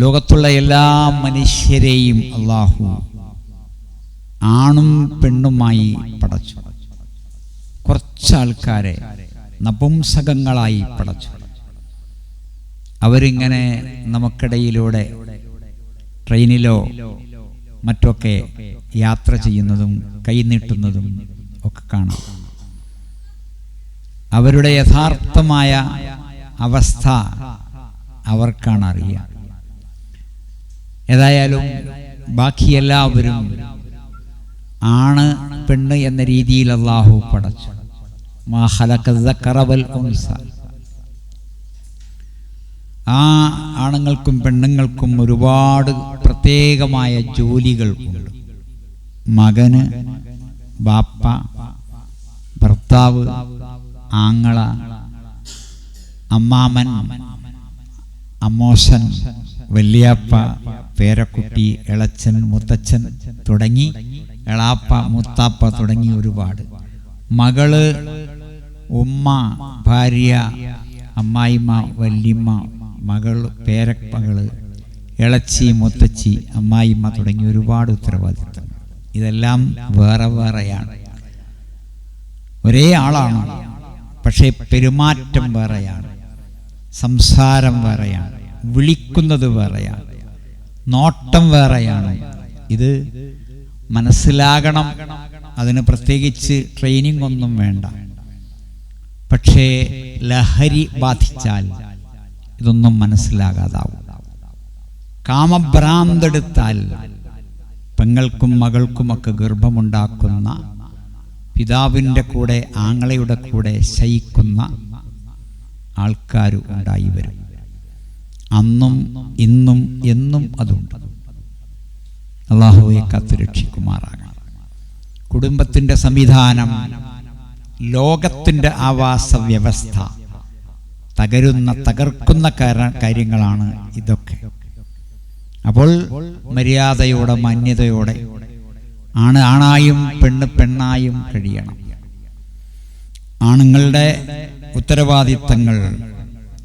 ലോകത്തുള്ള എല്ലാ മനുഷ്യരെയും അള്ളാഹു ആണും പെണ്ണുമായി പടച്ചു. കുറച്ച് ആൾക്കാരെ നപുംസകങ്ങളായി പടച്ചു. അവരിങ്ങനെ നമുക്കിടയിലൂടെ ട്രെയിനിലോ മറ്റൊക്കെ യാത്ര ചെയ്യുന്നതും കൈനീട്ടുന്നതും ഒക്കെ കാണാം. അവരുടെ യഥാർത്ഥമായ അവസ്ഥ അവർക്കാണ് അറിയുക ഏതായാലും ബാക്കി എല്ലാവരും ആണ് പെണ്ണ് എന്ന രീതിയിൽ അള്ളാഹു പടച്ചു. ആ ആണുങ്ങൾക്കും പെണ്ണുങ്ങൾക്കും ഒരുപാട് പ്രത്യേകമായ ജോലികൾ ഉണ്ട് മകന് ബാപ്പ ഭർത്താവ് ആങ്ങള അമ്മാമൻ അമ്മോശൻ വല്യാപ്പ പേരക്കുട്ടി ഇളച്ചൻ മുത്തച്ഛൻ തുടങ്ങി എളാപ്പ മുത്താപ്പ തുടങ്ങി ഒരുപാട്. മകൾ ഉമ്മ ഭാര്യ അമ്മായിമ്മ വല്യമ്മ മകൾ പേരമകൾ ഇളച്ചി മുത്തച്ചി അമ്മായിമ്മ തുടങ്ങി ഒരുപാട് ഉത്തരവാദിത്തം ഇതെല്ലാം വേറെ വേറെയാണ്. ഒരേ ആളാണ് പക്ഷേ പെരുമാറ്റം വേറെയാണ് സംസാരം വേറെയാണ്. വിളിക്കുന്നത് വേറെയാണ്. നോട്ടം വേറെയാണ്. ഇത് മനസ്സിലാകണം. അതിന് പ്രത്യേകിച്ച് ട്രെയിനിങ് ഒന്നും വേണ്ട. പക്ഷേ ലഹരി ബാധിച്ചാൽ ഇതൊന്നും മനസ്സിലാകാതാവും. കാമഭ്രാന്തെടുത്താൽ പെങ്ങൾക്കും മകൾക്കുമൊക്കെ ഗർഭമുണ്ടാക്കുന്ന പിതാവിന്റെ കൂടെ ആങ്ങളയുടെ കൂടെ ശയിക്കുന്ന ആൾക്കാർ ഉണ്ടായി വരും. അന്നും ഇന്നും എന്നും അതുണ്ട്. അള്ളാഹുവെ കാത്തുരക്ഷിക്കുമാറാകണം കുടുംബത്തിന്റെ സംവിധാനം ലോകത്തിന്റെ ആവാസ വ്യവസ്ഥ തകരുന്ന തകർക്കുന്ന കാര- കാര്യങ്ങളാണ് ഇതൊക്കെ. അപ്പോൾ മര്യാദയോടെ മാന്യതയോടെ ആണ് ആണായും പെണ്ണ് പെണ്ണായും കഴിയണം. ആണുങ്ങളുടെ ഉത്തരവാദിത്തങ്ങൾ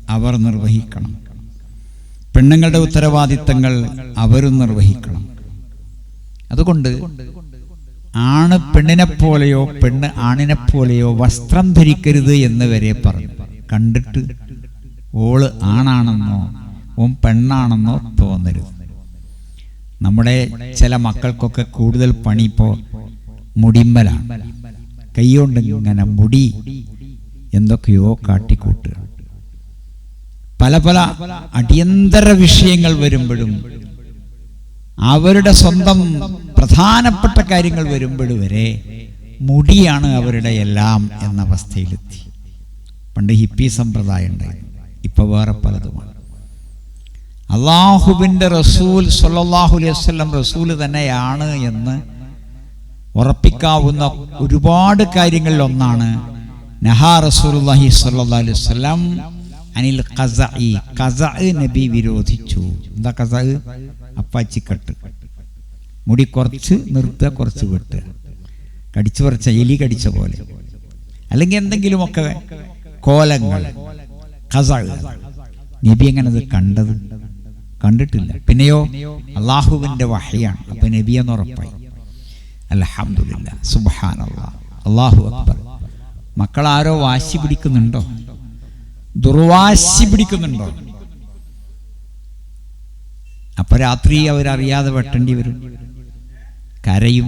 അവർ നിർവഹിക്കണം. പെണ്ണുങ്ങളുടെ ഉത്തരവാദിത്തങ്ങൾ അവരും നിർവഹിക്കണം. അതുകൊണ്ട് ആണ് പെണ്ണിനെ പോലെയോ പെണ്ണ് ആണിനെ പോലെയോ വസ്ത്രം ധരിക്കരുത് എന്ന് വരെ പറഞ്ഞു. കണ്ടിട്ട് ഓൾ ആണാണെന്നോ ഓം പെണ്ണാണെന്നോ തോന്നരുത്. നമ്മുടെ ചില മക്കൾക്കൊക്കെ കൂടുതൽ പണി ഇപ്പോൾ മുടിമ്പലാണ് കൈകൊണ്ട് ഇങ്ങനെ മുടി എന്തൊക്കെയോ കാട്ടിക്കൂട്ടുക. പല പല അടിയന്തര വിഷയങ്ങൾ വരുമ്പോഴും അവരുടെ സ്വന്തം പ്രധാനപ്പെട്ട കാര്യങ്ങൾ വരുമ്പോഴും വരെ മുടിയാണ് അവരുടെ എല്ലാം എന്ന അവസ്ഥയിലെത്തി. പണ്ട് ഹിപ്പി സമ്പ്രദായം ഉണ്ടായിരുന്നു ഇപ്പൊ വേറെ പലതുമാണ്. അള്ളാഹുബിന്റെ റസൂൽ സൊല്ലാഹു അലൈഹി വസ്ലം റസൂൽ തന്നെയാണ് എന്ന് ഉറപ്പിക്കാവുന്ന ഒരുപാട് കാര്യങ്ങളിൽ ഒന്നാണ് നഹാ സ്വല്ലല്ലാഹു അലൈഹി വസല്ലം അനിൽ നബി വിരോധിച്ചു. എന്താ ഖസഇ? അപ്പാച്ചിക്കട്ട് മുടി കുറച്ച് നിർത്തുക കുറച്ച് വെട്ടുക കടിച്ചു പറിച്ച എലി കടിച്ച പോലെ. അല്ലെങ്കിൽ എന്തെങ്കിലുമൊക്കെ കോലങ്ങൾ. ഖസഇ. നബി എങ്ങനെ അത് കണ്ടത്? കണ്ടിട്ടില്ല. പിന്നെയോ അള്ളാഹുവിന്റെ വഹയാണ്. അപ്പൊ നബി എന്ന് ഉറപ്പായി. സുബാൻ അള്ളാഹ് അള്ളാഹു അക്ബർ. മക്കൾ ആരോ വാശി പിടിക്കുന്നുണ്ടോ? ദുർവാശി പിടിക്കുന്നുണ്ടോ? അപ്പൊ രാത്രി അവരറിയാതെ വെട്ടേണ്ടി വരും. കരയും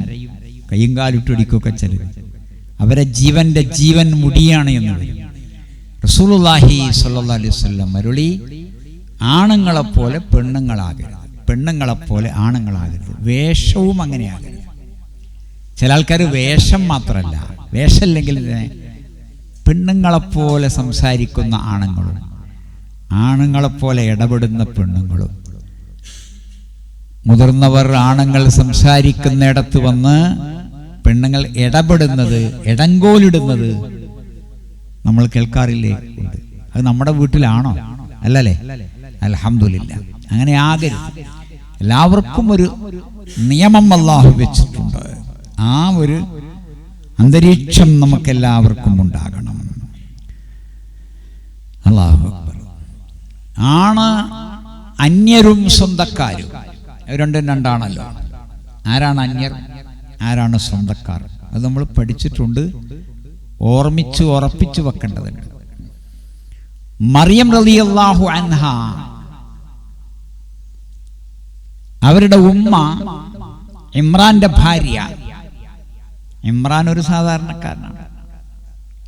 കയ്യും കാലിട്ടൊടിക്കുകയൊക്കെ ചിലർ അവരെ ജീവന്റെ ജീവൻ മുടിയാണ് എന്ന് റസൂലുല്ലാഹി സ്വല്ലല്ലാഹു അലൈഹി വസല്ലം അരുളി ആണുങ്ങളെപ്പോലെ പെണ്ണുങ്ങളാകരുത്. പെണ്ണുങ്ങളെപ്പോലെ ആണുങ്ങളാകരുത്. വേഷവും അങ്ങനെയാകരുത്. ചില ആൾക്കാർ വേഷം മാത്രമല്ല വേഷമില്ലെങ്കിൽ പെണ്ണുങ്ങളെപ്പോലെ സംസാരിക്കുന്ന ആണുങ്ങളും ആണുങ്ങളെപ്പോലെ ഇടപെടുന്ന പെണ്ണുങ്ങളും. മുതിർന്നവർ ആണുങ്ങൾ സംസാരിക്കുന്നിടത്ത് വന്ന് പെണ്ണുങ്ങൾ ഇടപെടുന്നത് ഇടങ്കോലിടുന്നത് നമ്മൾ കേൾക്കാറില്ലേ? ഉണ്ട്. അത് നമ്മുടെ വീട്ടിലാണോ? അല്ലല്ലേ? അലഹമില്ല അങ്ങനെ ആകരുത് എല്ലാവർക്കും ഒരു നിയമം അള്ളാഹു വെച്ചിട്ടുണ്ട്. ആ ഒരു അന്തരീക്ഷം നമുക്കെല്ലാവർക്കും ഉണ്ടാകണം. അള്ളാഹു അക്ബർ. ആണ് അന്യരും സ്വന്തക്കാരും. രണ്ടും രണ്ടാണല്ലോ. ആരാണ് അന്യർ? ആരാണ് സ്വന്തക്കാർ? അത് നമ്മൾ പഠിച്ചിട്ടുണ്ട്. ഓർമ്മിച്ച് ഉറപ്പിച്ചു വെക്കേണ്ടതുണ്ട്. മറിയം റളിയല്ലാഹു അൻഹ. അവരുടെ ഉമ്മ ഇമ്രാന്റെ ഭാര്യ. ഇമ്രാൻ ഒരു സാധാരണക്കാരനാണ്.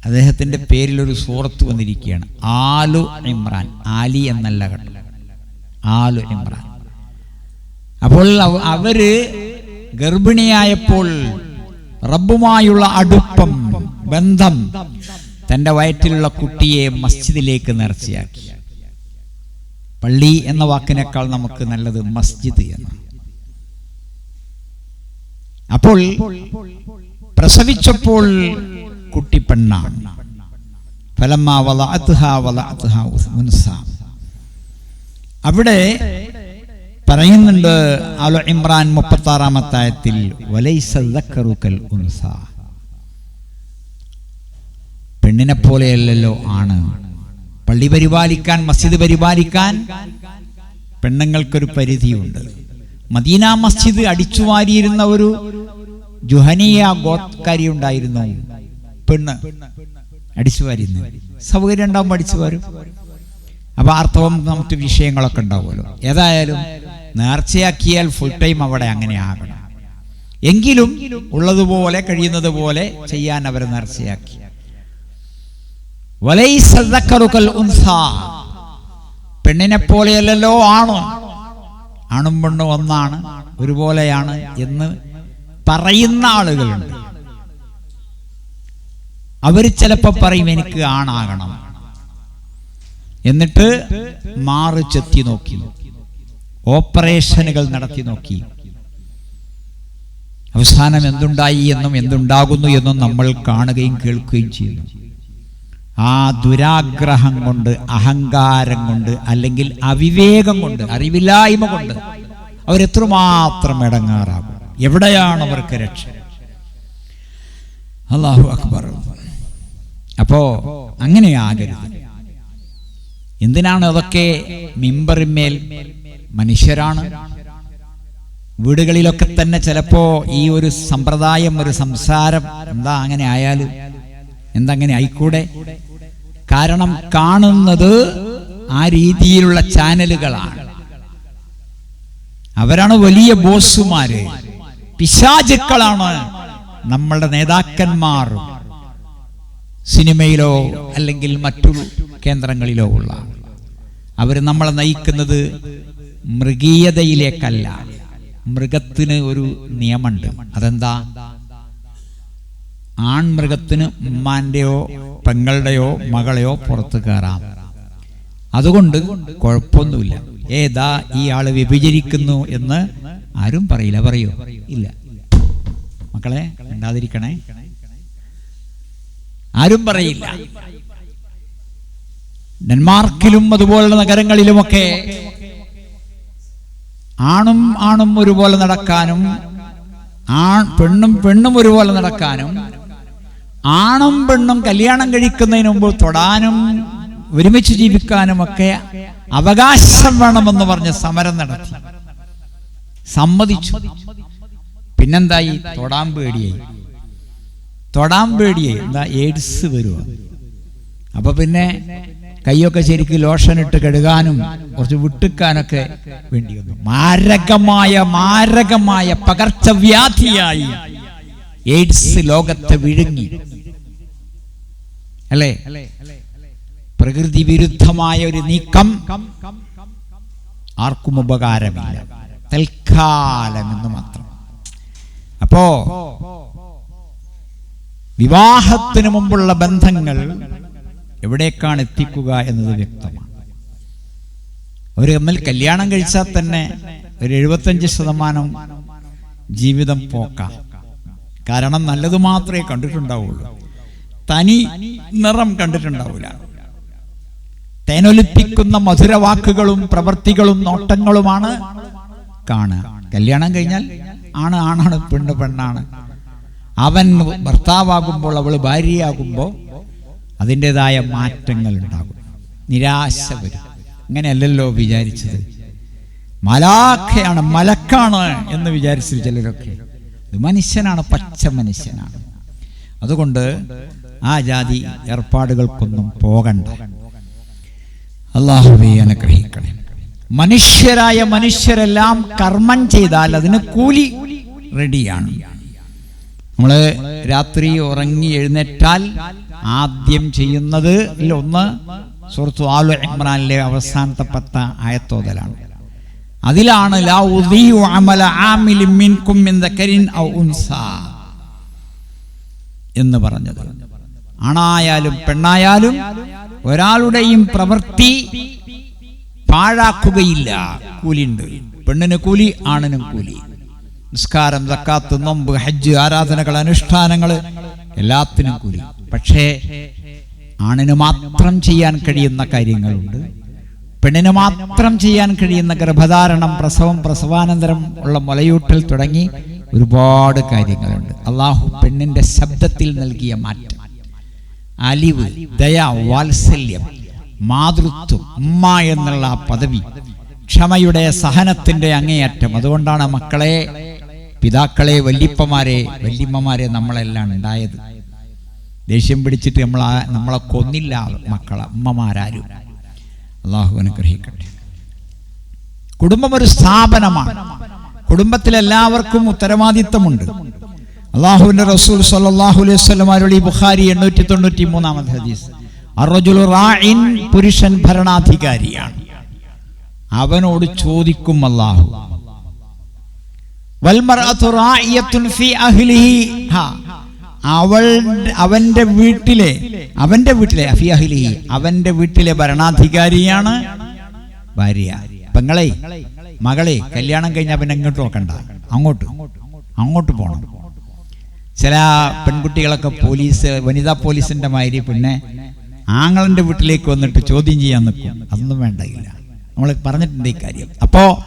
അദ്ദേഹത്തിന്റെ പേരിൽ ഒരു സൂറത്ത് വന്നിരിക്കുകയാണ്. ആലു ഇമ്രാൻ. ആലി എന്നല്ല കേട്ടോ. ആലു ഇമ്രാൻ. അപ്പോൾ അവർ ഗർഭിണിയായപ്പോൾ റബ്ബുമായുള്ള അടുപ്പം ബന്ധം തന്റെ വയറ്റിലുള്ള കുട്ടിയെ മസ്ജിദിലേക്ക് നേർച്ചയാക്കി. പള്ളി എന്ന വാക്കിനേക്കാൾ നമുക്ക് നല്ലത് മസ്ജിദ് എന്ന് അപ്പോൾ പ്രസവിച്ചപ്പോൾ കുട്ടി പെണ്ണാണ് ഫലമ്മ വളഅത്ഹാ വളഅത്ഹാ അവിടെ പറയുന്നുണ്ട് അലോ ഇമ്രാൻ മുപ്പത്തി ആറാമത്തായത്തിൽ പെണ്ണിനെ പോലെയല്ലല്ലോ ആണ്. പള്ളി പരിപാലിക്കാൻ മസ്ജിദ് പരിപാലിക്കാൻ പെണ്ണുങ്ങൾക്കൊരു പരിധിയുണ്ട്. മദീന മസ്ജിദ് അടിച്ചു വാരിയിരുന്ന ഒരു ജുഹനിയ ഗോത്കാരി ഉണ്ടായിരുന്നു പെണ്ണ് അടിച്ചു വാരുന്നു സൗകര്യം ഉണ്ടാകുമ്പോൾ അടിച്ചു വരും. അപ്പോൾ ആർത്തവം നമുക്ക് വിഷയങ്ങളൊക്കെ ഉണ്ടാവുമല്ലോ. ഏതായാലും നേർച്ചയാക്കിയാൽ ഫുൾ ടൈം അവിടെ അങ്ങനെ ആകണം. എങ്കിലും ഉള്ളതുപോലെ കഴിയുന്നത് പോലെ ചെയ്യാൻ അവർ നേർച്ചയാക്കി. പെണ്ണിനെ പോലെയല്ലല്ലോ ആണോ. ആണും പെണ്ണും ഒന്നാണ്. ഒരുപോലെയാണ് എന്ന് പറയുന്ന ആളുകളുണ്ട്. അവർ ചിലപ്പോൾ പറയും എനിക്ക് ആണാകണം. എന്നിട്ട് മാറി ചെത്തി നോക്കി. ഓപ്പറേഷനുകൾ നടത്തി നോക്കി. അവസാനം എന്തുണ്ടായി എന്നും എന്തുണ്ടാകുന്നു എന്നും നമ്മൾ കാണുകയും കേൾക്കുകയും ചെയ്യുന്നു. ആ ദുരാഗ്രഹം കൊണ്ട് അഹങ്കാരം കൊണ്ട് അല്ലെങ്കിൽ അവിവേകം കൊണ്ട് അറിവില്ലായ്മ കൊണ്ട് അവരെത്രമാത്രം ഇടങ്ങാറാകും. എവിടെയാണ് അവർക്ക് രക്ഷ? അള്ളാഹു അക്ബർ. അപ്പോ അങ്ങനെയാകരുത്. എന്തിനാണ് അതൊക്കെ മിമ്പറിന്മേൽ മനുഷ്യരാണ്? വീടുകളിലൊക്കെ തന്നെ ചിലപ്പോ ഈ ഒരു സമ്പ്രദായം ഒരു സംസാരം എന്താ അങ്ങനെ ആയാലും? എന്താ അങ്ങനെ ആയിക്കൂടെ? കാരണം കാണുന്നത് ആ രീതിയിലുള്ള ചാനലുകളാണ്. അവരാണ് വലിയ ബോസുമാര് പിശാചുക്കളാണ്. നമ്മളുടെ നേതാക്കന്മാർ സിനിമയിലോ അല്ലെങ്കിൽ മറ്റു കേന്ദ്രങ്ങളിലോ ഉള്ള. അവർ നമ്മളെ നയിക്കുന്നത് മൃഗീയതയിലേക്കല്ല. മൃഗത്തിന് ഒരു നിയമമുണ്ട്. അതെന്താ? ആൺമൃഗത്തിന് ഉമ്മാന്റെയോ പെങ്ങളുടെയോ മകളെയോ പുറത്ത് കയറാം. അതുകൊണ്ട് കുഴപ്പമൊന്നുമില്ല. ഏതാ ഈ ആൾ വ്യഭിചരിക്കുന്നു എന്ന് ആരും പറയില്ല. പറയോ. ഇല്ല. മക്കളെ ഉണ്ടാതിരിക്കണേ ആരും പറയില്ല. ഡെൻമാർക്കിലും അതുപോലുള്ള നഗരങ്ങളിലുമൊക്കെ ആണും ആണും ഒരുപോലെ നടക്കാനും ആ പെണ്ണും പെണ്ണും ഒരുപോലെ നടക്കാനും ആണും പെണ്ണും കല്യാണം കഴിക്കുന്നതിന് മുമ്പ് തൊടാനും ഒരുമിച്ച് ജീവിക്കാനും ഒക്കെ അവകാശം വേണമെന്ന് പറഞ്ഞ് സമരം നടത്തി. സമ്മതിച്ചു. പിന്നെന്തായി? തൊടാൻ പേടിയായി. തൊടാൻ പേടിയായി. എന്താ എയ്ഡ്സ് വരുക അപ്പൊ പിന്നെ കൈയൊക്കെ ശരിക്ക് ലോഷൻ ഇട്ട് കഴുകാനും കുറച്ച് വിട്ടുക്കാനൊക്കെ വേണ്ടി വന്നു. മാരകമായ മാരകമായ പകർച്ചവ്യാധിയായി എയ്ഡ്സ് ലോകത്തെ വിഴുങ്ങി. അല്ലേ? പ്രകൃതി വിരുദ്ധമായ ഒരു നീക്കം ആർക്കും ഉപകാരമില്ല. തൽക്കാലം എന്ന് മാത്രം. അപ്പോ വിവാഹത്തിന് മുമ്പുള്ള ബന്ധങ്ങൾ എവിടേക്കാണ് എത്തിക്കുക എന്നത് വ്യക്തമാണ്. ഒരു തമ്മിൽ കല്യാണം കഴിച്ചാൽ തന്നെ ഒരു എഴുപത്തഞ്ച് ശതമാനം ജീവിതം പോക്കാം. കാരണം നല്ലത് മാത്രമേ കണ്ടിട്ടുണ്ടാവുള്ളൂ. തനി നിറം കണ്ടിട്ടുണ്ടാവില്ല. തേനൊലിപ്പിക്കുന്ന മധുരവാക്കുകളും പ്രവൃത്തികളും നോട്ടങ്ങളുമാണ് കാണുക. കല്യാണം കഴിഞ്ഞാൽ ആണ് ആണാണ് പെണ്ണ് പെണ്ണാണ്. അവൻ ഭർത്താവാകുമ്പോൾ അവൾ ഭാര്യയാകുമ്പോൾ അതിന്റെതായ മാറ്റങ്ങൾ ഉണ്ടാകും. നിരാശ വരും. അങ്ങനെയല്ലല്ലോ വിചാരിച്ചത്. മലാഖയാണ് മലക്കാണ് എന്ന് വിചാരിച്ചു ചിലരൊക്കെ. ഇത് മനുഷ്യനാണ് പച്ച മനുഷ്യനാണ്. അതുകൊണ്ട് ആ ജാതി ഏർപ്പാടുകൾക്കൊന്നും പോകണ്ട. അള്ളാഹുബി അനുഗ്രഹിക്കണേ മനുഷ്യരായ മനുഷ്യരെല്ലാം കർമ്മം ചെയ്താൽ അതിന് കൂലി റെഡിയാണ്. നമ്മൾ രാത്രി ഉറങ്ങി എഴുന്നേറ്റാൽ ആദ്യം ചെയ്യുന്നത് ഒന്ന് സുഹൃത്തു ആലു ഇമ്രാനിലെ അവസാനത്തെ പത്ത ആയത്തോതലാണ്. അതിലാണ് മിൻകും മിൻ ഔ എന്ന് പറഞ്ഞത്. ആണായാലും പെണ്ണായാലും ഒരാളുടെയും പ്രവൃത്തി പാഴാക്കുകയില്ല. കൂലിയുണ്ട്. പെണ്ണിന് കൂലി ആണിനും കൂലി. നിസ്കാരം സക്കാത്ത് നൊമ്പ് ഹജ്ജ് ആരാധനകൾ അനുഷ്ഠാനങ്ങൾ എല്ലാത്തിനും കൂലി. പക്ഷേ ആണിന് മാത്രം ചെയ്യാൻ കഴിയുന്ന കാര്യങ്ങളുണ്ട്. പെണ്ണിന് മാത്രം ചെയ്യാൻ കഴിയുന്ന ഗർഭധാരണം പ്രസവം പ്രസവാനന്തരം ഉള്ള മുലയൂട്ടൽ തുടങ്ങി ഒരുപാട് കാര്യങ്ങളുണ്ട്. അള്ളാഹു പെണ്ണിന്റെ ശബ്ദത്തിൽ നൽകിയ മാറ്റം. അലിവ് ദയ വാത്സല്യം മാതൃത്വം ഉമ്മ എന്നുള്ള പദവി ക്ഷമയുടെ സഹനത്തിന്റെ അങ്ങേയറ്റം. അതുകൊണ്ടാണ് മക്കളെ പിതാക്കളെ വല്യപ്പമാരെ വല്യമ്മമാരെ നമ്മളെല്ലാം ഉണ്ടായത്. ദേഷ്യം പിടിച്ചിട്ട് നമ്മൾ നമ്മളെ കൊന്നില്ല മക്കളെ അമ്മമാരാരും അള്ളാഹു അനുഗ്രഹിക്കട്ടെ. കുടുംബം ഒരു സ്ഥാപനമാണ്. കുടുംബത്തിലെല്ലാവർക്കും ഉത്തരവാദിത്തമുണ്ട്. അള്ളാഹുവിന്റെ റസൂൽ സല്ലല്ലാഹു അലൈഹി അരുളി ബുഖാരി എണ്ണൂറ്റി തൊണ്ണൂറ്റി മൂന്നാമത് ഹദീസ്. പുരുഷൻ ഭരണാധികാരിയാണ്. അവനോട് ചോദിക്കും അള്ളാഹു അവൾ അവന്റെ വീട്ടിലെ അവന്റെ വീട്ടിലെ അവന്റെ വീട്ടിലെ ഭരണാധികാരിയാണ് ഭാര്യ. പെങ്ങളെ മകളെ കല്യാണം കഴിഞ്ഞാൽ പിന്നെ ഇങ്ങോട്ട് നോക്കണ്ട. അങ്ങോട്ട് അങ്ങോട്ട് പോകണം ചില പെൺകുട്ടികളൊക്കെ പോലീസ് വനിതാ പോലീസിന്റെ മാതിരി പിന്നെ ആങ്ങളന്റെ വീട്ടിലേക്ക് വന്നിട്ട് ചോദ്യം ചെയ്യാൻ നിൽക്കും. അതൊന്നും വേണ്ടയില്ല. നമ്മൾ പറഞ്ഞിട്ടുണ്ട് ഈ കാര്യം. അപ്പോ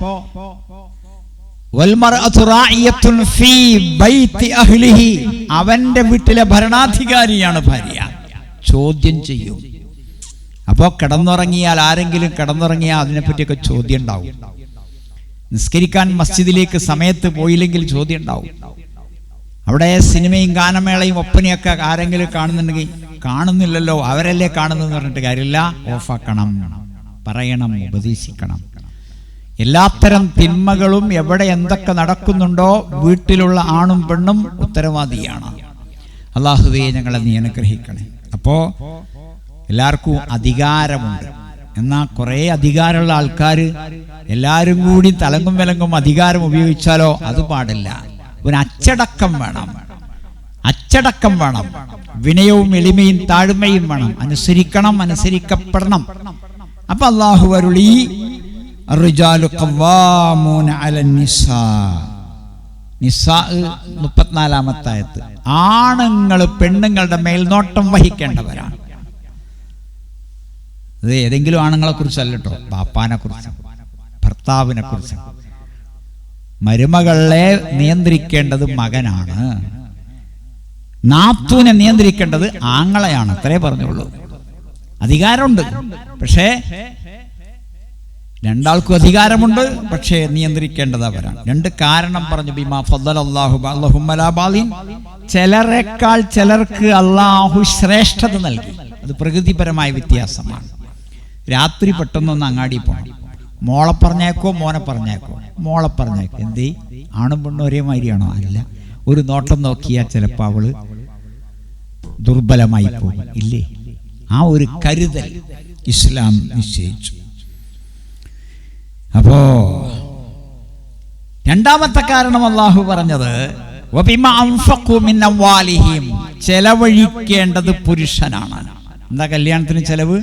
അവന്റെ വീട്ടിലെ ഭരണാധികാരിയാണ് ഭാര്യ. ചോദ്യം ചെയ്യും. അപ്പോ കിടന്നുറങ്ങിയാൽ ആരെങ്കിലും കിടന്നുറങ്ങിയാൽ അതിനെപ്പറ്റിയൊക്കെ ചോദ്യം ഉണ്ടാവും. നിസ്കരിക്കാൻ മസ്ജിദിലേക്ക് സമയത്ത് പോയില്ലെങ്കിൽ ചോദ്യം ഉണ്ടാവും. അവിടെ സിനിമയും ഗാനമേളയും ഒപ്പനയൊക്കെ ആരെങ്കിലും കാണുന്നുണ്ടെങ്കിൽ കാണുന്നില്ലല്ലോ അവരല്ലേ കാണുന്നതെന്ന് പറഞ്ഞിട്ട് കാര്യമില്ല. ഓഫാക്കണം പറയണം ഉപദേശിക്കണം. എല്ലാത്തരം തിന്മകളും എവിടെ എന്തൊക്കെ നടക്കുന്നുണ്ടോ വീട്ടിലുള്ള ആണും പെണ്ണും ഉത്തരവാദിയാണ്. അള്ളാഹുവേ ഞങ്ങളെ നീ അനുഗ്രഹിക്കണേ. അപ്പോൾ എല്ലാവർക്കും അധികാരമുണ്ട്. എന്നാൽ കുറേ അധികാരമുള്ള ആൾക്കാർ എല്ലാവരും കൂടി തലങ്ങും വിലങ്ങും അധികാരം ഉപയോഗിച്ചാലോ അത് പാടില്ല. ഒരു അച്ചടക്കം വേണം. അച്ചടക്കം വേണം. വിനയവും എളിമയും താഴ്മയും വേണം. അനുസരിക്കണം അനുസരിക്കപ്പെടണം. അപ്പൊ അള്ളാഹു അരുളി മുപ്പത്തിനാലാമത്തായത്ത് ആണുങ്ങൾ പെണ്ണുങ്ങളുടെ മേൽനോട്ടം വഹിക്കേണ്ടവരാണ്. ഇത് ഏതെങ്കിലും ആണുങ്ങളെ കുറിച്ചല്ലോ ബാപ്പാനെ കുറിച്ച് ഭർത്താവിനെ കുറിച്ച്. മരുമകളെ നിയന്ത്രിക്കേണ്ടത് മകനാണ്. നാത്തൂനെ നിയന്ത്രിക്കേണ്ടത് ആങ്ങളെയാണ്. അത്രേ പറഞ്ഞുള്ളൂ. അധികാരമുണ്ട്. പക്ഷേ രണ്ടാൾക്കും അധികാരമുണ്ട്. പക്ഷേ നിയന്ത്രിക്കേണ്ടത് അവരാണ്. രണ്ട് കാരണം പറഞ്ഞു ബിമാ ചിലരെക്കാൾ ചിലർക്ക് അള്ളാഹു ശ്രേഷ്ഠത നൽകി. അത് പ്രകൃതിപരമായ വ്യത്യാസമാണ്. രാത്രി പെട്ടെന്നൊന്ന് അങ്ങാടി പോകണം മോളെ പറഞ്ഞേക്കോ മോനെ പറഞ്ഞേക്കോ. മോളെ പറഞ്ഞേക്കോ. എന്തേ? ആണും പെണ്ണും ഒരേ മാതിരിയാണോ? അല്ല. ഒരു നോട്ടം നോക്കിയാൽ ചിലപ്പോൾ അവൾ ദുർബലമായി പോകും. ഇല്ലേ? ആ ഒരു കരുതൽ ഇസ്ലാം നിശ്ചയിച്ചു. അപ്പോ രണ്ടാമത്തെ കാരണം അള്ളാഹു പറഞ്ഞത് ചെലവഴിക്കേണ്ടത് പുരുഷനാണ്. എന്താ കല്യാണത്തിന് ചെലവ്?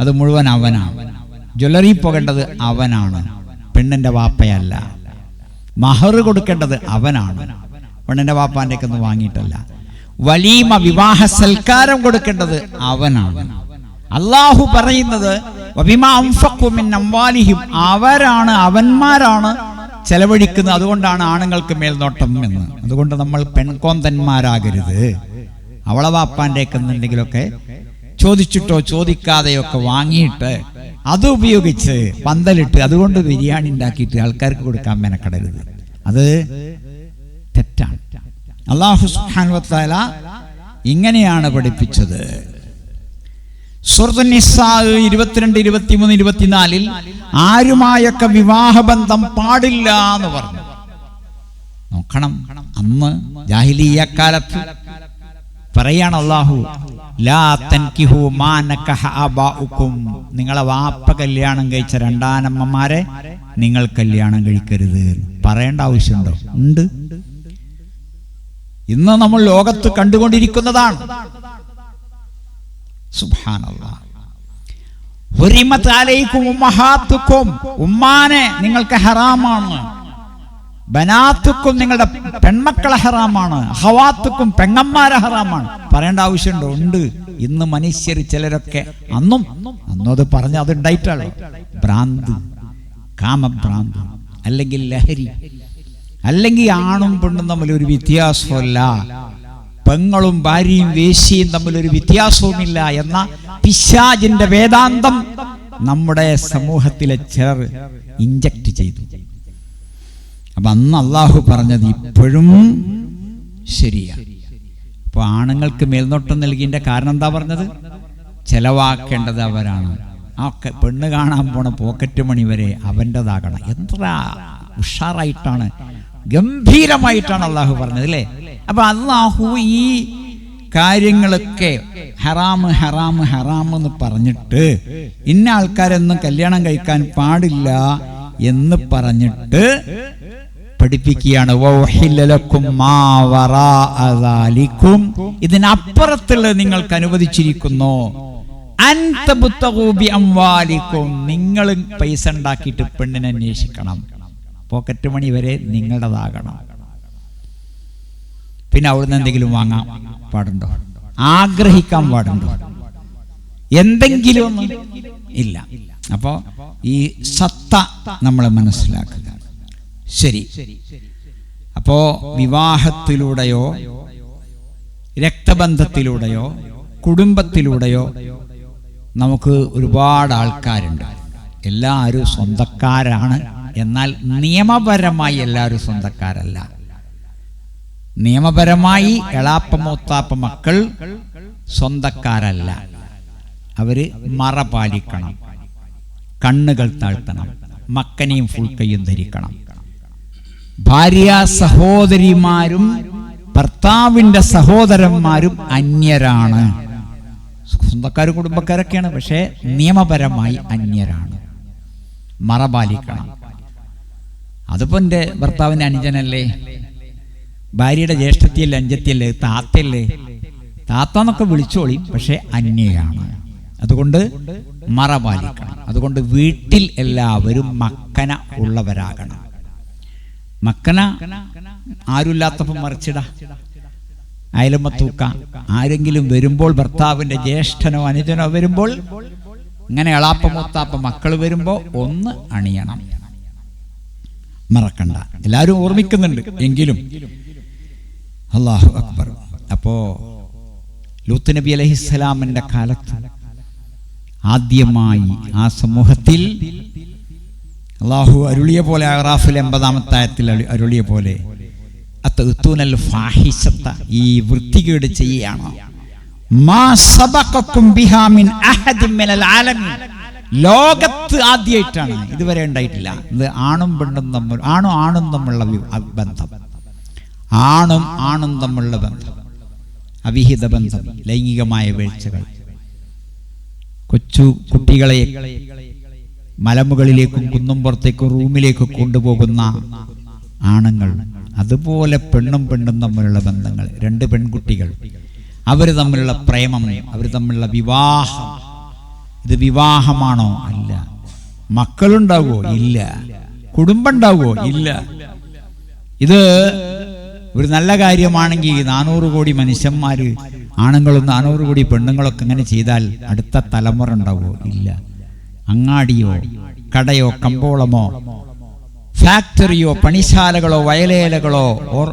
അത് മുഴുവൻ അവനാണ്. ജ്വല്ലറി പോകേണ്ടത് അവനാണ്. പെണ്ണിന്റെ വാപ്പയല്ല. മഹർ കൊടുക്കേണ്ടത് അവനാണ്. പെണ്ണിന്റെ വാപ്പാന്റെ ഒക്കെ ഒന്നും വാങ്ങിയിട്ടല്ല. വലീമ വിവാഹ സൽക്കാരം കൊടുക്കേണ്ടത് അവനാണ്. അള്ളാഹു പറയുന്നത് അവരാണ് അവന്മാരാണ് ചെലവഴിക്കുന്നത്. അതുകൊണ്ടാണ് ആണുങ്ങൾക്ക് മേൽനോട്ടം എന്ന്. അതുകൊണ്ട് നമ്മൾ പെൺകോന്തന്മാരാകരുത്. അവളെ വാപ്പാന്റെ ഒക്കെ എന്തെങ്കിലുമൊക്കെ ചോദിച്ചിട്ടോ ചോദിക്കാതെയൊക്കെ വാങ്ങിയിട്ട് അത് ഉപയോഗിച്ച് പന്തലിട്ട് അതുകൊണ്ട് ബിരിയാണി ഉണ്ടാക്കിയിട്ട് ആൾക്കാർക്ക് കൊടുക്കാൻ മെനക്കെടരുത്. അത് തെറ്റാണ്. അള്ളാഹു സുബ്ഹാനഹു ഇങ്ങനെയാണ് പഠിപ്പിച്ചത്. ഇരുപത്തിരണ്ട് ഇരുപത്തിമൂന്ന് ഇരുപത്തിനാലിൽ ആരുമായൊക്കെ വിവാഹബന്ധം പാടില്ല എന്ന് പറഞ്ഞു. നോക്കണം അന്ന് ജാഹിലീയ കാലത്ത് പറയാണ് അള്ളാഹു നിങ്ങളെ വാപ്പ കല്യാണം കഴിച്ച രണ്ടാനമ്മമാരെ നിങ്ങൾ കല്യാണം കഴിക്കരുത്. പറയേണ്ട ആവശ്യമുണ്ടോ? ഉണ്ട്. ഇന്ന് നമ്മൾ ലോകത്ത് കണ്ടുകൊണ്ടിരിക്കുന്നതാണ്. ഉമ്മാനെ നിങ്ങൾക്ക് ഹറാമാണ്. ബനാത്തുക്കും നിങ്ങളുടെ പെൺമക്കളെ ഹറാമാണ് ഹവാത്തുക്കും പെങ്ങന്മാരെ ഹറാമാണ്. പറയേണ്ട ആവശ്യമുണ്ടോ? ഉണ്ട്. ഇന്ന് മനുഷ്യർ ചിലരൊക്കെ അന്നും അന്നും അത് പറഞ്ഞ അത് ഉണ്ടായിട്ടാണ്. ഭ്രാന്ത് കാമഭ്രാന്ത് അല്ലെങ്കിൽ ലഹരി അല്ലെങ്കിൽ ആണും പെണ്ണും തമ്മിൽ ഒരു വ്യത്യാസമല്ല പെങ്ങളും ഭാര്യയും വേശിയും തമ്മിൽ ഒരു വ്യത്യാസവുമില്ല എന്ന പിശാജിന്റെ വേദാന്തം നമ്മുടെ സമൂഹത്തിലെ ചിലർ ഇഞ്ചക്ട് ചെയ്തു. അപ്പൊ അന്ന് അള്ളാഹു പറഞ്ഞത് ഇപ്പോഴും ശരിയാണ് അപ്പൊ ആണുങ്ങൾക്ക് മേൽനോട്ടം നൽകിയതിന്റെ കാരണം എന്താ പറഞ്ഞത്? ചെലവാക്കേണ്ടത് അവരാണ്. ആ പെണ്ണ് കാണാൻ പോണ പോക്കറ്റ് മണി വരെ അവന്റെതാകണം എത്ര ഉഷാറായിട്ടാണ് ഗംഭീരമായിട്ടാണ് അള്ളാഹു പറഞ്ഞത് അല്ലേ? അപ്പൊ അള്ളാഹു ഈ കാര്യങ്ങളൊക്കെ ഹറാമ് ഹറാമ് ഹറാമ് എന്ന് പറഞ്ഞിട്ട് ഇന്ന ആൾക്കാരൊന്നും കല്യാണം കഴിക്കാൻ പാടില്ല എന്ന് പറഞ്ഞിട്ട് പഠിപ്പിക്കുകയാണ്. ഇതിനപ്പുറത്തുള്ളത് നിങ്ങൾക്ക് അനുവദിച്ചിരിക്കുന്നു. നിങ്ങൾ പൈസ ഉണ്ടാക്കിയിട്ട് പെണ്ണിനെ അന്വേഷിക്കണം. പോക്കറ്റ് മണി വരെ നിങ്ങളുടേതാകണം. പിന്നെ അവിടുന്ന് എന്തെങ്കിലും വാങ്ങാൻ പാടുണ്ടോ? ആഗ്രഹിക്കാൻ പാടുണ്ടോ? എന്തെങ്കിലും ഇല്ല. അപ്പോ ഈ സത്ത നമ്മൾ മനസ്സിലാക്കുക. ശരി. അപ്പോ വിവാഹത്തിലൂടെയോ രക്തബന്ധത്തിലൂടെയോ കുടുംബത്തിലൂടെയോ നമുക്ക് ഒരുപാട് ആൾക്കാരുണ്ട്. എല്ലാവരും സ്വന്തക്കാരാണ്. എന്നാൽ നിയമപരമായി എല്ലാവരും സ്വന്തക്കാരല്ല. നിയമപരമായി എളാപ്പ മൂത്താപ്പ മക്കൾ സ്വന്തക്കാരല്ല. അവർ മറ പാലിക്കണം കണ്ണുകൾ താഴ്ത്തണം. മക്കനെയും ഫുൾക്കയും ധരിക്കണം. ഭാര്യ സഹോദരിമാരും ഭർത്താവിന്റെ സഹോദരന്മാരും അന്യരാണ്. സ്വന്തക്കാർ കുടുംബക്കാരൊക്കെയാണ് പക്ഷേ നിയമപരമായി അന്യരാണ്. മറ പാലിക്കണം അതിപ്പോ എന്റെ ഭർത്താവിന്റെ അനുജനല്ലേ? ഭാര്യയുടെ ജ്യേഷ്ഠത്തിയല്ലേ അഞ്ചത്തിയല്ലേ താത്തയല്ലേ? താത്ത എന്നൊക്കെ വിളിച്ചോളി പക്ഷേ അന്യയാണ്. അതുകൊണ്ട് മറ പാലിക്കണം അതുകൊണ്ട് വീട്ടിൽ എല്ലാവരും മക്കന ഉള്ളവരാകണം. മക്കന? ആരുമില്ലാത്തപ്പം മറിച്ചിട. അയലമ്മ തൂക്ക. ആരെങ്കിലും വരുമ്പോൾ ഭർത്താവിന്റെ ജ്യേഷ്ഠനോ അനുജനോ വരുമ്പോൾ ഇങ്ങനെ എളാപ്പ മൂത്താപ്പ മക്കൾ വരുമ്പോൾ ഒന്ന് അണിയണം. മറക്കണ്ട. എല്ലാവരും ഓർമ്മിക്കുന്നുണ്ട്. എങ്കിലും. അള്ളാഹു അക്ബർ. അപ്പോ ലൂത്ത് നബി അലഹിസ്സലാമിന്റെ കാലത്ത് ആദ്യമായി ആ സമൂഹത്തിൽ അള്ളാഹു അരുളിയ പോലെ അറാഫിൽ എൺപതാമത്തെ ആയത്തിൽ അരുളിയ പോലെ അത്തൂനൽ ഫാഹിസത്ത ഈ വൃത്തികേട് ചെയ്യുകയാണ്. ലോകത്ത് ആദ്യമായിട്ടാണ് ഇതുവരെ ഉണ്ടായിട്ടില്ല. ഇത് ആണും പെണ്ണും തമ്മിൽ ആണും ആണും തമ്മിലുള്ള ബന്ധം. ആണും ആണും തമ്മിലുള്ള ബന്ധം. അവിഹിത ബന്ധം. ലൈംഗികമായ വീഴ്ചകൾ. കൊച്ചു കുട്ടികളെ മലമുകളിലേക്കും കുന്നുംപുറത്തേക്കും റൂമിലേക്കും കൊണ്ടുപോകുന്ന ആണുങ്ങൾ അതുപോലെ പെണ്ണും പെണ്ണും തമ്മിലുള്ള ബന്ധങ്ങൾ രണ്ട് പെൺകുട്ടികൾ. അവർ തമ്മിലുള്ള പ്രേമം അവർ തമ്മിലുള്ള വിവാഹം ഇത് വിവാഹമാണോ? അല്ല മക്കളുണ്ടാവോ? ഇല്ല. കുടുംബം ഉണ്ടാവോ ഇല്ല. ഇത് ഒരു നല്ല കാര്യമാണെങ്കിൽ നാനൂറ് കോടി മനുഷ്യന്മാര് ആണുങ്ങളും നാനൂറ് കോടി പെണ്ണുങ്ങളൊക്കെ ഇങ്ങനെ ചെയ്താൽ അടുത്ത തലമുറ ഉണ്ടാവോ? ഇല്ല. അങ്ങാടിയോ കടയോ കമ്പോളമോ ഫാക്ടറിയോ പണിശാലകളോ വയലേലകളോ ഓർ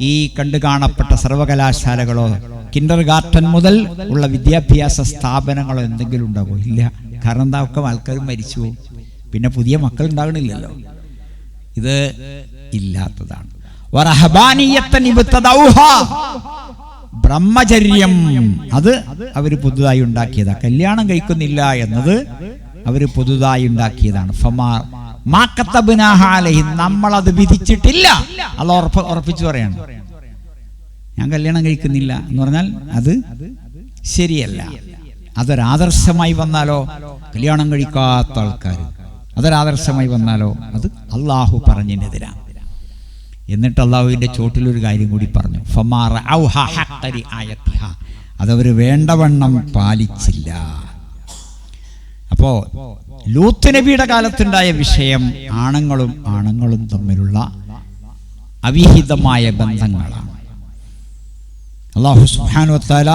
ഈ കണ്ടു കാണപ്പെട്ട സർവകലാശാലകളോ കിൻഡർ ഗാർട്ടൻ മുതൽ ഉള്ള വിദ്യാഭ്യാസ സ്ഥാപനങ്ങളോ എന്തെങ്കിലും ഉണ്ടാവോ? ഇല്ല. കാരണം എന്താ? ഒക്കെ ആൾക്കാർ മരിച്ചു. പിന്നെ പുതിയ മക്കൾ ഉണ്ടാകണില്ലല്ലോ ഇത് ഇല്ലാത്തതാണ്. ബ്രഹ്മചര്യം. അത് അവർ പുതുതായി ഉണ്ടാക്കിയതാ. കല്യാണം കഴിക്കുന്നില്ല എന്നത് അവർ പുതുതായി ഉണ്ടാക്കിയതാണ്. ഫമാർ. നമ്മളത് വിധിച്ചിട്ടില്ല. അത് ഉറപ്പ് ഉറപ്പിച്ചു പറയാണ്. ഞാൻ കല്യാണം കഴിക്കുന്നില്ല എന്ന് പറഞ്ഞാൽ അത് ശരിയല്ല. അതൊരാദർശമായി വന്നാലോ കല്യാണം കഴിക്കാത്ത ആൾക്കാർ അതൊരാദർശമായി വന്നാലോ അത് അള്ളാഹു പറഞ്ഞതിനെതിരാണ് എന്നിട്ട് അള്ളാഹുവിന്റെ ചോട്ടിലൊരു കാര്യം കൂടി പറഞ്ഞു. ആയത്തിഹ. അതവർ വേണ്ടവണ്ണം പാലിച്ചില്ല. അപ്പോ ലൂത്ത് നബിയുടെ കാലത്തുണ്ടായ വിഷയം ആണുങ്ങളും ആണുങ്ങളും തമ്മിലുള്ള അവിഹിതമായ ബന്ധങ്ങളാണ്. അള്ളാഹു സുഹാനുത്താല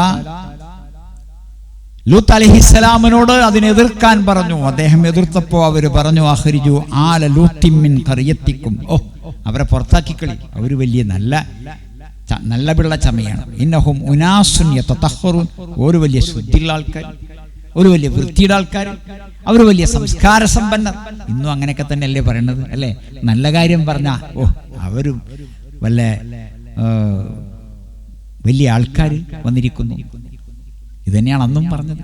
ലൂത്ത് അലഹിസ്സലാമിനോട് അതിനെതിർക്കാൻ പറഞ്ഞു. അദ്ദേഹം എതിർത്തപ്പോൾ അവർ പറഞ്ഞു ആഹരിജു ആല ലൂത്തിമ്മിൻ കറിയത്തിക്കും ഓ അവരെ പുറത്താക്കി കളി. അവർ വലിയ നല്ല നല്ല പിള്ള ചമയാണ്. ഇന്നഹും ഉനാസുൻ യതതഹറുൻ. ഒരു വലിയ ശുദ്ധിയുള്ള ആൾക്കാർ ഒരു വലിയ വൃത്തിയുടെ ആൾക്കാർ അവർ വലിയ സംസ്കാര സമ്പന്നർ ഇന്നും അങ്ങനെയൊക്കെ തന്നെയല്ലേ പറയണത് അല്ലേ? നല്ല കാര്യം പറഞ്ഞ ഓ അവരും വല്ല വലിയ ആൾക്കാർ വന്നിരിക്കുന്നു. ഇത് തന്നെയാണ് അന്നും പറഞ്ഞത്.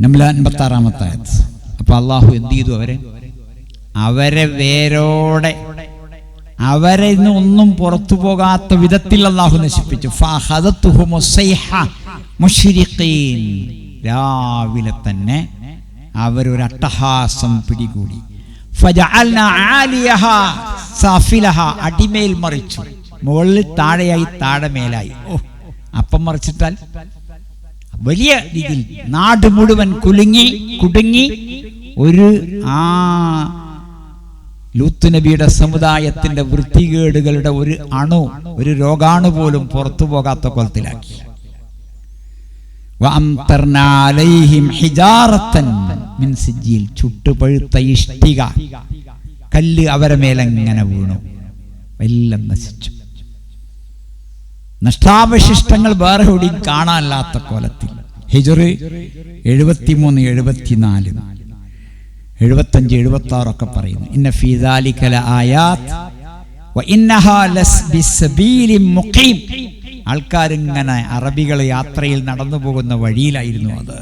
നമ്മൾ അൻപത്താറാമത്തായത് ആറാമത്തെ ആയത് അപ്പൊ അള്ളാഹു എന്ത് ചെയ്തു അവരെ? അവരെ വേരോടെ അവരെ ഇന്ന് ഒന്നും പുറത്തു പോകാത്ത വിധത്തിൽ അള്ളാഹു നശിപ്പിച്ചു. രാവിലെ തന്നെ അവരൊരു അട്ടഹാസം പിടികൂടി. അടിമേൽ മറിച്ചു. മുകളിൽ താഴെയായി താഴെ മേലായി ഓ അപ്പം മറിച്ചിട്ടാൽ വലിയ രീതിയിൽ നാട് മുഴുവൻ കുലുങ്ങി കുടുങ്ങി ഒരു ആ ലൂത്ത് നബിയുടെ സമുദായത്തിന്റെ വൃത്തികേടുകളുടെ ഒരു അണു ഒരു രോഗാണു പോലും പുറത്തു പോകാത്ത കൊലത്തിലാക്കി. ചുട്ടുപഴുത്ത ഇഷ്ടിക. കല്ല് അവരെ മേലെങ്ങനെ വീണു? എല്ലാം നശിച്ചു. നഷ്ടാവശിഷ്ടങ്ങൾ വേറെ എവിടെയും കാണാനില്ലാത്ത കോലത്തിൽ. ഹിജറ് എഴുപത്തിമൂന്ന് എഴുപത്തിനാല്. എഴുപത്തഞ്ച് എഴുപത്തി ആറൊക്കെ പറയുന്നു. ഇന്ന ഫീദാലിക്കല മുഖീം. ആൾക്കാരിങ്ങനെ അറബികൾ യാത്രയിൽ നടന്നു പോകുന്ന വഴിയിലായിരുന്നു അത്.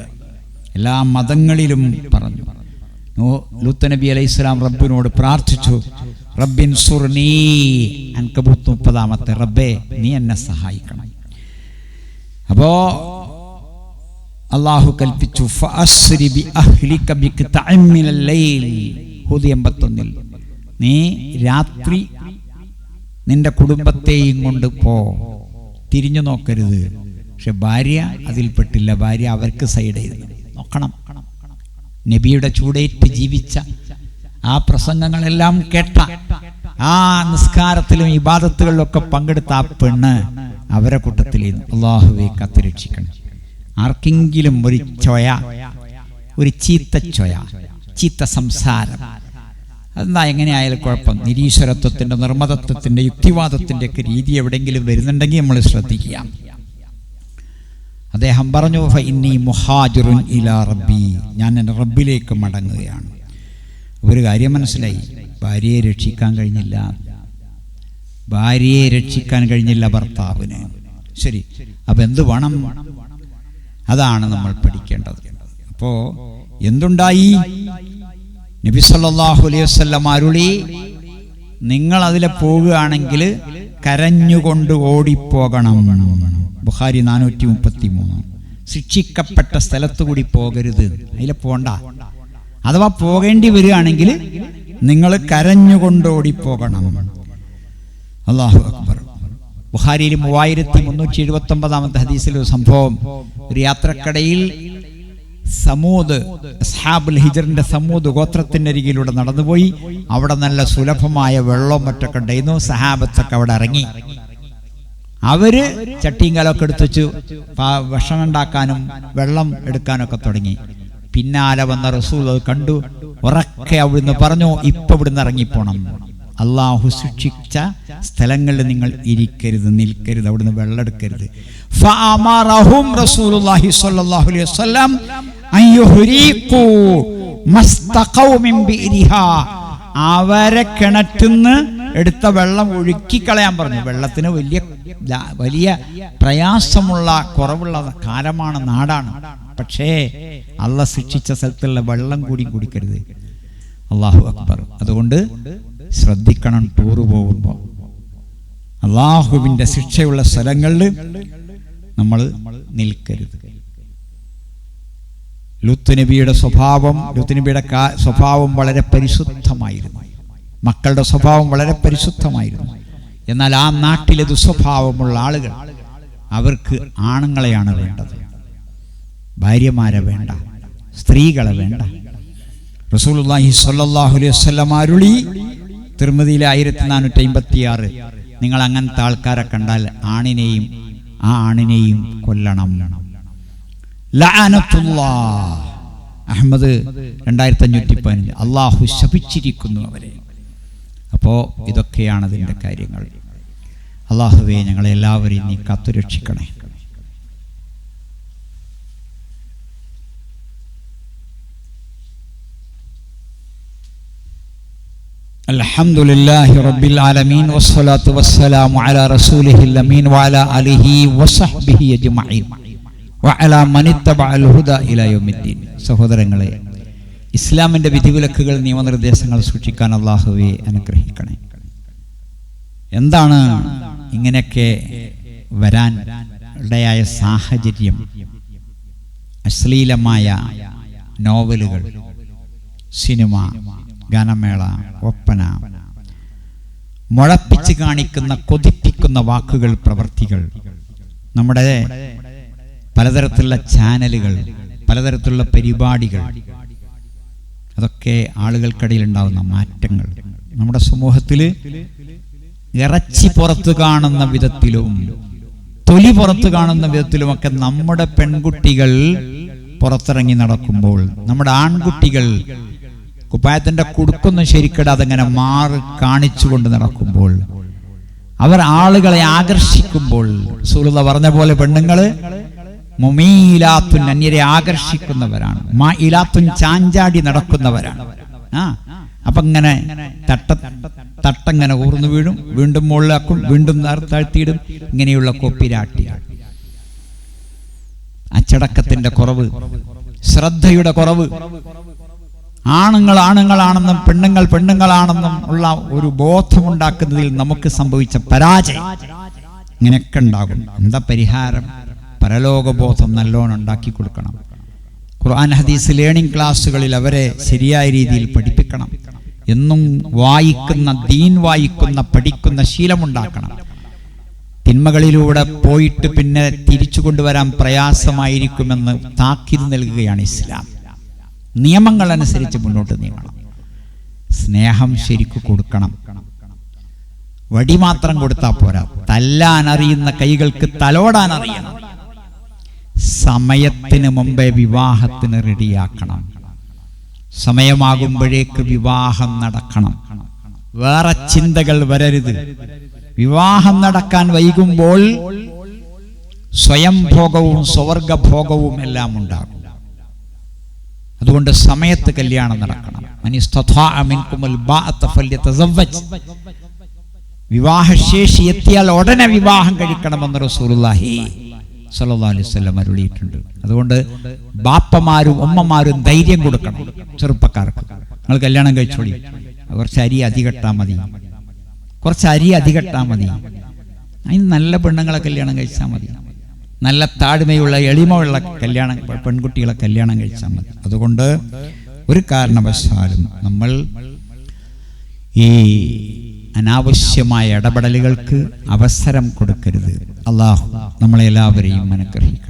എല്ലാ മതങ്ങളിലും പറഞ്ഞു. ലൂത്ത് നബി അലൈഹി സ്വലാം റബ്ബിനോട് പ്രാർത്ഥിച്ചു. റബ്ബിൻ അൻകബൂത്ത് മുപ്പതാമത്തെ റബ്ബേ നീ എന്നെ സഹായിക്കണം. അപ്പോ അള്ളാഹു കൽപ്പിച്ചു ഫഅസ്രി ബി അഹ്ലിക ബിഖ്തഅം ലൈൽ 81 ൽ നീ രാത്രി നിന്റെ കുടുംബത്തെയും കൊണ്ട് പോ തിരിഞ്ഞു നോക്കരുത്. പക്ഷെ ഭാര്യ അതിൽപ്പെട്ടില്ല ഭാര്യ അവർക്ക് സൈഡ് ചെയ്തു നോക്കണം. നബിയുടെ ചൂടേറ്റ് ജീവിച്ച ആ പ്രസംഗങ്ങളെല്ലാം കേട്ട ആ നിസ്കാരത്തിലും ഇബാദത്തുകളിലൊക്കെ പങ്കെടുത്ത ആ പെണ്ണ് അവരെ കൂട്ടത്തിൽ അള്ളാഹുവെ കത്തിരക്ഷിക്കണം ആർക്കെങ്കിലും ഒരു ചൊയ ഒരു ചീത്ത ചൊയ ചീത്ത സംസാരം. അതെന്താ എങ്ങനെയായാലും കുഴപ്പം. നിരീശ്വരത്വത്തിന്റെ നിർമ്മതത്വത്തിന്റെ യുക്തിവാദത്തിന്റെ ഒക്കെ രീതി എവിടെയെങ്കിലും വരുന്നുണ്ടെങ്കിൽ നമ്മൾ ശ്രദ്ധിക്കുക. അദ്ദേഹം പറഞ്ഞു "ഫ ഇന്നി മുഹാജിറുൻ ഇലാ റബ്ബി. ഞാൻ എന്റെ റബ്ബിലേക്ക് മടങ്ങുകയാണ്. ഒരു കാര്യം മനസ്സിലായി. ഭാര്യയെ രക്ഷിക്കാൻ കഴിഞ്ഞില്ല. ഭാര്യയെ രക്ഷിക്കാൻ കഴിഞ്ഞില്ല ഭർത്താവിന്. ശരി. അപ്പം എന്ത് വേണം? അതാണ് നമ്മൾ പഠിക്കേണ്ടത്. അപ്പോ എന്തുണ്ടായി? നബി സല്ലല്ലാഹു അലൈഹി വസല്ലം അരുളി നിങ്ങൾ അതിലെ പോകുകയാണെങ്കിൽ കരഞ്ഞുകൊണ്ട് ഓടിപ്പോകണം. ബുഹാരി നാനൂറ്റി മുപ്പത്തി മൂന്ന് ശിക്ഷിക്കപ്പെട്ട സ്ഥലത്തു കൂടി പോകരുത്. അതിലെ പോണ്ട. അഥവാ പോകേണ്ടി വരികയാണെങ്കിൽ നിങ്ങൾ കരഞ്ഞുകൊണ്ട് ഓടിപ്പോകണം. അള്ളാഹു അക്ബർ. ബുഖാരിയിൽ മൂവായിരത്തി മുന്നൂറ്റി എഴുപത്തി ഒമ്പതാമത്തെ ഹദീസിൽ ഒരു സംഭവം. ഒരു യാത്രക്കടയിൽ സമൂദ് അസ്ഹാബുൽ ഹിജറിന്റെ സമൂദ് ഗോത്രത്തിന്റെ അരികിലൂടെ നടന്നുപോയി. അവിടെ നല്ല സുലഭമായ വെള്ളവും മറ്റൊക്കെ ഉണ്ടായിരുന്നു. സഹാബത്തൊക്കെ അവിടെ ഇറങ്ങി. അവർ ചട്ടിയും കാലമൊക്കെ എടുത്തു വെച്ചു. ഭക്ഷണം ഉണ്ടാക്കാനും വെള്ളം എടുക്കാനൊക്കെ തുടങ്ങി. പിന്നാലെ വന്ന റസൂൽ അത് കണ്ടു. ഉറക്കെ അവിടുന്ന് പറഞ്ഞു ഇപ്പൊ ഇവിടുന്ന് ഇറങ്ങിപ്പോണം. അള്ളാഹു ശിക്ഷിച്ച സ്ഥലങ്ങളിൽ നിങ്ങൾ ഇരിക്കരുത് നിൽക്കരുത് അവിടുന്ന് വെള്ളം എടുക്കരുത് ഫഅമറഹും റസൂലുള്ളാഹി സ്വല്ലല്ലാഹു അലൈഹി വസല്ലം അയ്യുഹരീഖു അവരെ കിണറ്റുന്ന് എടുത്ത വെള്ളം ഒഴുക്കിക്കളയാൻ പറഞ്ഞു. വെള്ളത്തിന് വലിയ വലിയ പ്രയാസമുള്ള കുറവുള്ള കാലമാണ് നാടാണ്. പക്ഷേ അള്ള ശിക്ഷിച്ച സ്ഥലത്തുള്ള വെള്ളം കൂടി കുടിക്കരുത്. അള്ളാഹു അക്ബർ. അതുകൊണ്ട് ശ്രദ്ധിക്കണം ടൂർ പോകുമ്പോൾ അള്ളാഹുവിന്റെ ശിക്ഷയുള്ള സ്ഥലങ്ങളിൽ നമ്മൾ നിൽക്കരുത്. ലുത്ത് നബിയുടെ സ്വഭാവം ലുത്ത് നബിയുടെ സ്വഭാവം വളരെ പരിശുദ്ധമായിരുന്നു. മക്കളുടെ സ്വഭാവം വളരെ പരിശുദ്ധമായിരുന്നു. എന്നാൽ ആ നാട്ടിലെ ദുസ്വഭാവമുള്ള ആളുകൾ അവർക്ക് ആണുങ്ങളെയാണ് വേണ്ടത്. ഭാര്യമാരെ വേണ്ട സ്ത്രീകളെ വേണ്ട. റസൂലുള്ളാഹി സ്വല്ലല്ലാഹു അലൈഹി വസല്ലം അരുളി തിരുമതിയിലെ ആയിരത്തി നാനൂറ്റി അമ്പത്തി ആറ് നിങ്ങൾ അങ്ങനത്തെ ആൾക്കാരെ കണ്ടാൽ ആണിനെയും ആ ആണിനെയും കൊല്ലണം. അഹമ്മദ് രണ്ടായിരത്തി അഞ്ഞൂറ്റി പതിനഞ്ച് അള്ളാഹു ശപിച്ചിരിക്കുന്നു അവരെ. അപ്പോൾ ഇതൊക്കെയാണ് അതിന്റെ കാര്യങ്ങൾ. അള്ളാഹുവെ ഞങ്ങളെല്ലാവരെയും നീ കാത്തുരക്ഷിക്കണേ. الحمد لله رب العالمين والصلاة والسلام على رسوله الأمين وعلى آله وصحبه أجمعين وعلى من اتبع الهدى إلى يوم الدين സഹോദരങ്ങളെ ഇസ്ലാമിൻ്റെ വിധിവിലക്കുകൾ നിയമനിർദ്ദേശങ്ങൾ സൂക്ഷിക്കാൻ അള്ളാഹുവെ അനുഗ്രഹിക്കണേ എന്താണ് ഇങ്ങനെയൊക്കെ വരാൻ ഇടയായ സാഹചര്യം അശ്ലീലമായ നോവലുകൾ സിനിമ ഗാനമേള ഒപ്പന. മുഴപ്പിച്ച് കാണിക്കുന്ന കൊതിപ്പിക്കുന്ന വാക്കുകൾ പ്രവർത്തികൾ. നമ്മുടെ പലതരത്തിലുള്ള ചാനലുകൾ പലതരത്തിലുള്ള പരിപാടികൾ. അതൊക്കെ ആളുകൾക്കിടയിൽ ഉണ്ടാകുന്ന മാറ്റങ്ങൾ. നമ്മുടെ സമൂഹത്തിൽ ഇറച്ചി പുറത്ത് കാണുന്ന വിധത്തിലും തൊലി പുറത്ത് കാണുന്ന വിധത്തിലുമൊക്കെ നമ്മുടെ പെൺകുട്ടികൾ പുറത്തിറങ്ങി നടക്കുമ്പോൾ നമ്മുടെ ആൺകുട്ടികൾ കുപ്പായത്തിന്റെ കുടുക്കൊന്നും ശരിക്കട അതങ്ങനെ മാറി കാണിച്ചുകൊണ്ട് നടക്കുമ്പോൾ അവർ ആളുകളെ ആകർഷിക്കുമ്പോൾ സുഹൃത പറഞ്ഞ പോലെ പെണ്ണുങ്ങൾ മുമീലാത്തുൻ അന്യരെ ആകർഷിക്കുന്നവരാണ് മാ ഇലാത്തുൻ ചാഞ്ചാടി നടക്കുന്നവരാണ്. ആ അപ്പൊ ഇങ്ങനെ തട്ട തട്ടങ്ങനെ ഊർന്നു വീഴും വീണ്ടും മുകളിലാക്കും വീണ്ടും താഴ്ത്തിയിടും ഇങ്ങനെയുള്ള കൊപ്പിരാട്ടിയാണ്. അച്ചടക്കത്തിന്റെ കുറവ് ശ്രദ്ധയുടെ കുറവ് ആണുങ്ങൾ ആണുങ്ങളാണെന്നും പെണ്ണുങ്ങൾ പെണ്ണുങ്ങളാണെന്നും ഉള്ള ഒരു ബോധമുണ്ടാക്കുന്നതിൽ നമുക്ക് സംഭവിച്ച പരാജയം. ഇങ്ങനെയൊക്കെ ഉണ്ടാകും. എന്താ പരിഹാരം? പരലോകബോധം നല്ലോണം ഉണ്ടാക്കി കൊടുക്കണം. ഖുർആൻ ഹദീസ് ലേണിംഗ് ക്ലാസ്സുകളിൽ അവരെ ശരിയായ രീതിയിൽ പഠിപ്പിക്കണം. എന്നും വായിക്കുന്ന ദീൻ വായിക്കുന്ന പഠിക്കുന്ന ശീലമുണ്ടാക്കണം. തിന്മകളിലൂടെ പോയിട്ട് പിന്നെ തിരിച്ചു കൊണ്ടുവരാൻ പ്രയാസമായിരിക്കുമെന്ന് താക്കീത് നൽകുകയാണ് ഇസ്ലാം. നിയമങ്ങൾ അനുസരിച്ച് മുന്നോട്ട് നീങ്ങണം. സ്നേഹം ശരിക്കു കൊടുക്കണം. വടി മാത്രം കൊടുത്താൽ പോരാ. തല്ലാൻ അറിയുന്ന കൈകൾക്ക് തലോടാൻ അറിയണം സമയത്തിന് മുമ്പേ വിവാഹത്തിന് റെഡിയാക്കണം. സമയമാകുമ്പോഴേക്ക് വിവാഹം നടക്കണം. വേറെ ചിന്തകൾ വരരുത്. വിവാഹം നടക്കാൻ വൈകുമ്പോൾ സ്വയംഭോഗവും സ്വർഗഭോഗവും എല്ലാം ഉണ്ടാകും. അതുകൊണ്ട് സമയത്ത് കല്യാണം നടക്കണം. വിവാഹശേഷി എത്തിയാൽ ഉടനെ വിവാഹം കഴിക്കണമെന്ന് റസൂലുള്ളാഹി സല്ലല്ലാഹു അലൈഹി വസല്ലം അരുളിയിട്ടുണ്ട്. അതുകൊണ്ട് ബാപ്പമാരും ഉമ്മമാരും ധൈര്യം കൊടുക്കണം ചെറുപ്പക്കാർക്ക്. നിങ്ങൾ കല്യാണം കഴിച്ചോളി. കുറച്ച് അരി അധികട്ടാ മതി. കുറച്ച് അരി അധികട്ടാ മതി. അതിന് നല്ല പെണ്ണുങ്ങളെ കല്യാണം കഴിച്ചാൽ മതി. നല്ല താഴ്മയുള്ള എളിമയുള്ള കല്യാണം പെൺകുട്ടികളെ കല്യാണം കഴിച്ചാൽ മതി. അതുകൊണ്ട് ഒരു കാരണവശാലും നമ്മൾ ഈ അനാവശ്യമായ ഇടപെടലുകൾക്ക് അവസരം കൊടുക്കരുത്. അള്ളാഹു നമ്മളെല്ലാവരെയും അനുഗ്രഹിക്കണം